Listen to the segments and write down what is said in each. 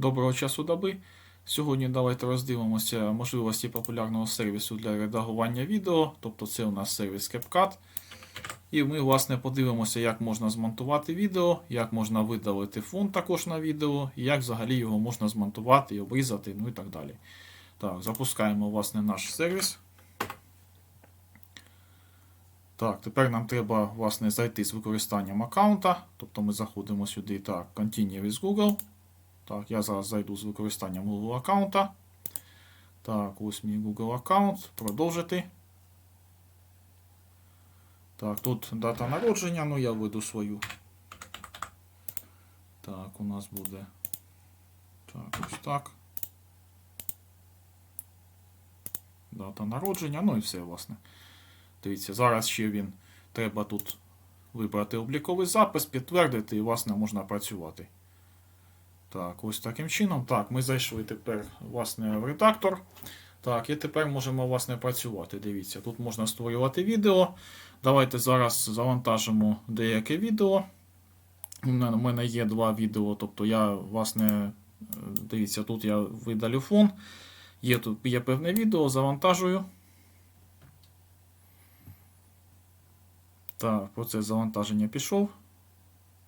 Доброго часу доби. Сьогодні давайте роздивимося можливості популярного сервісу для редагування відео, тобто це у нас сервіс CapCut. І ми, власне, подивимося, як можна змонтувати відео, як можна видалити фон також на відео, і як взагалі його можна змонтувати і обрізати, ну і так далі. Так, запускаємо власне наш сервіс. Так, тепер нам треба власне зайти з використанням аккаунта. Тобто ми заходимо сюди, так, Continue with Google. Так, я зараз зайду з використанням Google аккаунта. Так, ось мій Google аккаунт. Продовжити. Так, тут дата народження, ну я введу свою. Так, у нас буде. Так, ось так. Дата народження, ну і все, власне. Дивіться, зараз ще він треба тут вибрати обліковий запис, підтвердити і, власне, можна працювати. Так, ось таким чином. Так, ми зайшли тепер власне, в редактор. Так, і тепер можемо власне, працювати. Дивіться, тут можна створювати відео. Давайте зараз завантажимо деяке відео. У мене- є два відео, тобто я, власне, е, дивіться, тут я видалю фон. Є тут є певне відео, завантажую. Так, процес завантаження пішов.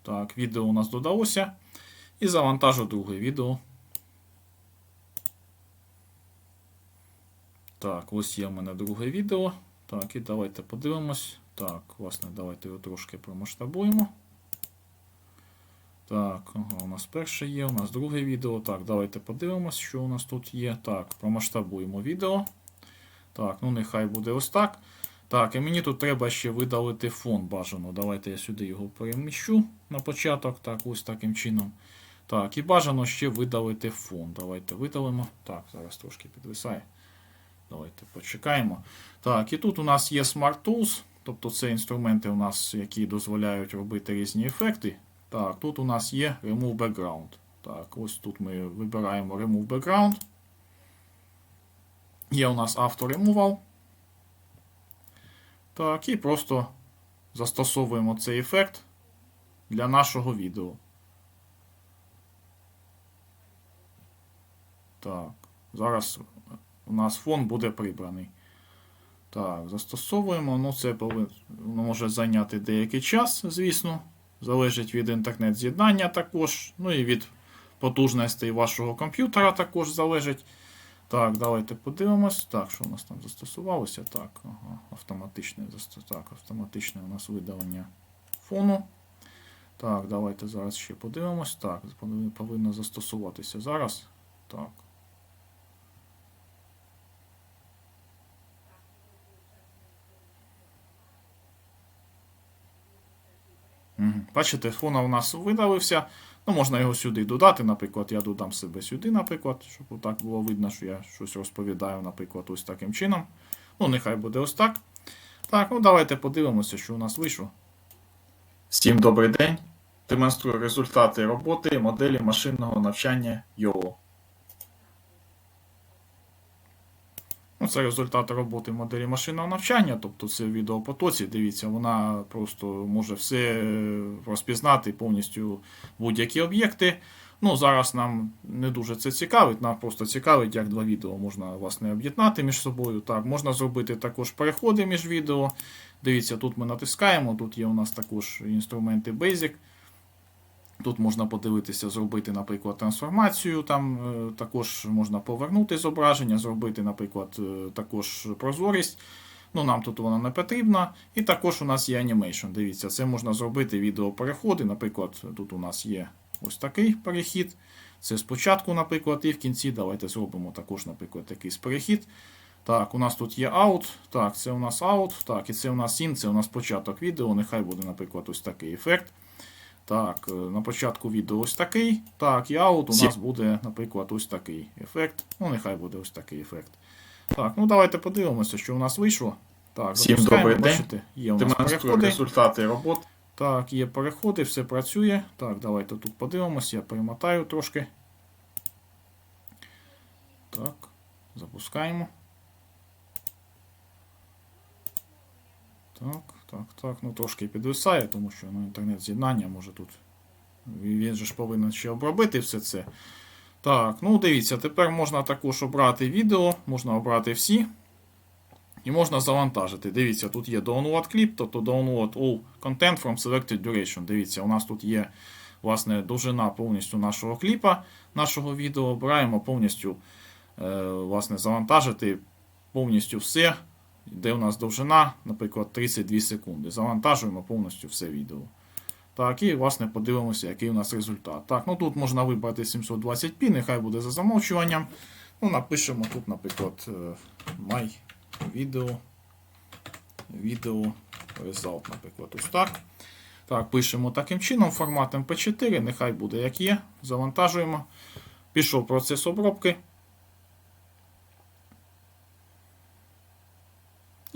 Так, відео у нас додалося. І завантажу друге відео. Так, ось є в мене друге відео. Так, і давайте подивимось. Так, власне, давайте його трошки промасштабуємо. Так, ага, у нас перше є, у нас друге відео. Так, давайте подивимось, що у нас тут є. Так, промасштабуємо відео. Так, ну нехай буде ось так. Так, і мені тут треба ще видалити фон бажано. Давайте я сюди його переміщу на початок. Так, ось таким чином. Так, і бажано ще видалити фон. Давайте видалимо. Так, зараз трошки підвисає. Давайте почекаємо. Так, і тут у нас є Smart Tools, тобто це інструменти у нас, які дозволяють робити різні ефекти. Так, тут у нас є Remove Background. Так, ось тут ми вибираємо Remove Background. Є у нас Auto Removal. Так, і просто застосовуємо цей ефект для нашого відео. Так, зараз у нас фон буде прибраний. Так, застосовуємо. Ну, це повин... воно може зайняти деякий час, звісно. Залежить від інтернет-з'єднання також. Ну і від потужностей вашого комп'ютера також залежить. Так, давайте подивимось. Так, що у нас там застосувалося? Так, ага, автоматичне так, автоматичне у нас видалення фону. Так, давайте зараз ще подивимось. Так, повинно застосуватися зараз. Так. Бачите, фона у нас видалився. Ну, можна його сюди додати, наприклад, я додам себе сюди, наприклад, щоб отак було видно, що я щось розповідаю, наприклад, ось таким чином. Ну, нехай буде ось так. Так, ну давайте подивимося, що у нас вийшло. Всім добрий день. Демонструю результати роботи моделі машинного навчання YOLO. Це результат роботи моделі машинного навчання, тобто це в відеопотоці. Дивіться, вона просто може все е, розпізнати повністю будь-які об'єкти. Ну, зараз нам не дуже це цікавить, нам просто цікавить, як два відео можна власне об'єднати між собою. Так, можна зробити також переходи між відео. Дивіться, тут ми натискаємо, тут є у нас також інструменти Basic. Тут можна подивитися, зробити, наприклад, трансформацію. Там е, також можна повернути зображення, зробити, наприклад, е, також прозорість. Ну, Нам тут вона не потрібна. І також у нас є анімейшн. Дивіться, це можна зробити відеопереходи. Наприклад, тут у нас є ось такий перехід. Це спочатку, наприклад, і в кінці давайте зробимо також, наприклад, якийсь перехід. Так, у нас тут є out. Так, це у нас out. Так, і це у нас in, це у нас початок відео. Нехай буде, наприклад, ось такий ефект. Так, е, на початку відео ось такий. Так, і аут у нас буде, наприклад, ось такий ефект. Ну, нехай буде ось такий ефект. Так, ну давайте подивимося, що у нас вийшло. Так, Всім добрий бачите, є у нас переходи. результати роботи. Так, є переходи, все працює. Так, давайте тут подивимося, я перемотаю трошки. Так, запускаємо. Так, так, так. Ну трошки підвисає, тому що ну, інтернет-з'єднання може тут. Він же ж повинен ще обробити все це. Так, ну дивіться, тепер можна також обрати відео, можна обрати всі. І можна завантажити. Дивіться, тут є download clip, тобто download all content from selected duration. Дивіться, у нас тут є власне довжина повністю нашого кліпа, нашого відео. Обираємо повністю е, власне, завантажити повністю все, де у нас довжина, наприклад, 32 секунди. Завантажуємо повністю все відео. Так, і власне подивимося, який у нас результат. Так, ну тут можна вибрати 720p, нехай буде за замовчуванням. Ну, напишемо тут, наприклад, е, my video, video result, наприклад, ось так. Так, пишемо таким чином, формат MP4, нехай буде як є. Завантажуємо. Пішов процес обробки.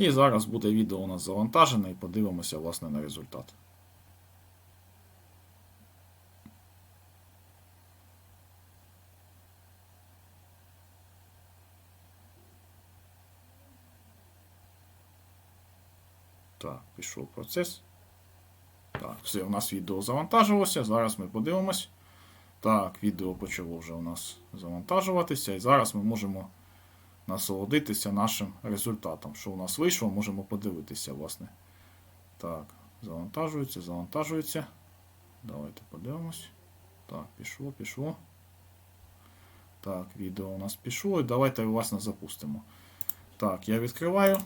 І зараз буде відео у нас завантажене і подивимося, власне, на результат. Так, пішов процес. Так, все, у нас відео завантажилося. Зараз ми подивимось. Так, відео почало вже у нас завантажуватися. І зараз ми можемо насолодитися нашим результатом. Що у нас вийшло, можемо подивитися, власне. Так, завантажується, завантажується. Давайте подивимось. Так, пішло, пішло. Так, відео у нас пішло. І давайте, власне, запустимо. Так, я відкриваю.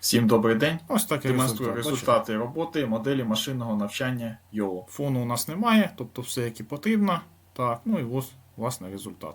Всім добрий день. Ось так демонструю результати роботи моделі машинного навчання YOLO. Фону у нас немає, тобто все, як і потрібно. Так, ну і ось, власне, результат.